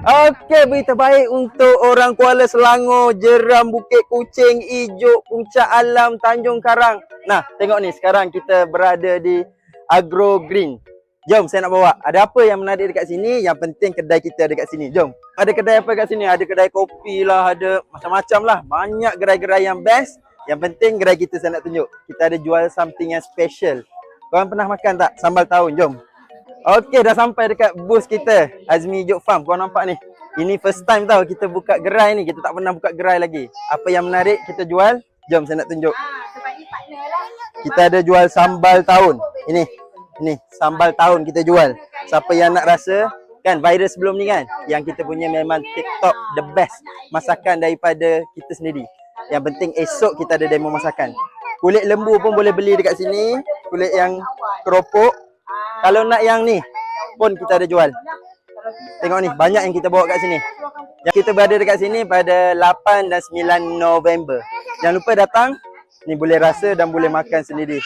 Okey, berita baik untuk orang Kuala Selangor, Jeram, Bukit Kucing, Ijuk, Puncak Alam, Tanjung Karang. Nah, tengok ni sekarang kita berada di Agro Green. Jom saya nak bawa. Ada apa yang menarik dekat sini? Yang penting kedai kita dekat sini. Jom. Ada kedai apa dekat sini? Ada kedai kopi lah, ada macam-macam lah. Banyak gerai-gerai yang best. Yang penting gerai kita saya nak tunjuk. Kita ada jual something yang special. Korang pernah makan tak? Sambal tahun. Jom. Okey, dah sampai dekat booth kita. Azmi Juk Farm. Korang nampak ni? Ini first time tau kita buka gerai ni. Kita tak pernah buka gerai lagi. Apa yang menarik kita jual? Jom saya nak tunjuk. Kita ada jual sambal tahun. Ini. Ini sambal tahun kita jual. Siapa yang nak rasa kan virus sebelum ni kan yang kita punya memang TikTok the best masakan daripada kita sendiri. Yang penting esok kita ada demo masakan. Kulit lembu pun boleh beli dekat sini. Kulit yang keropok. Kalau nak yang ni pun kita ada jual. Tengok ni banyak yang kita bawa kat sini. Yang kita berada dekat sini pada 8 dan 9 November. Jangan lupa datang. Ni boleh rasa dan boleh makan sendiri.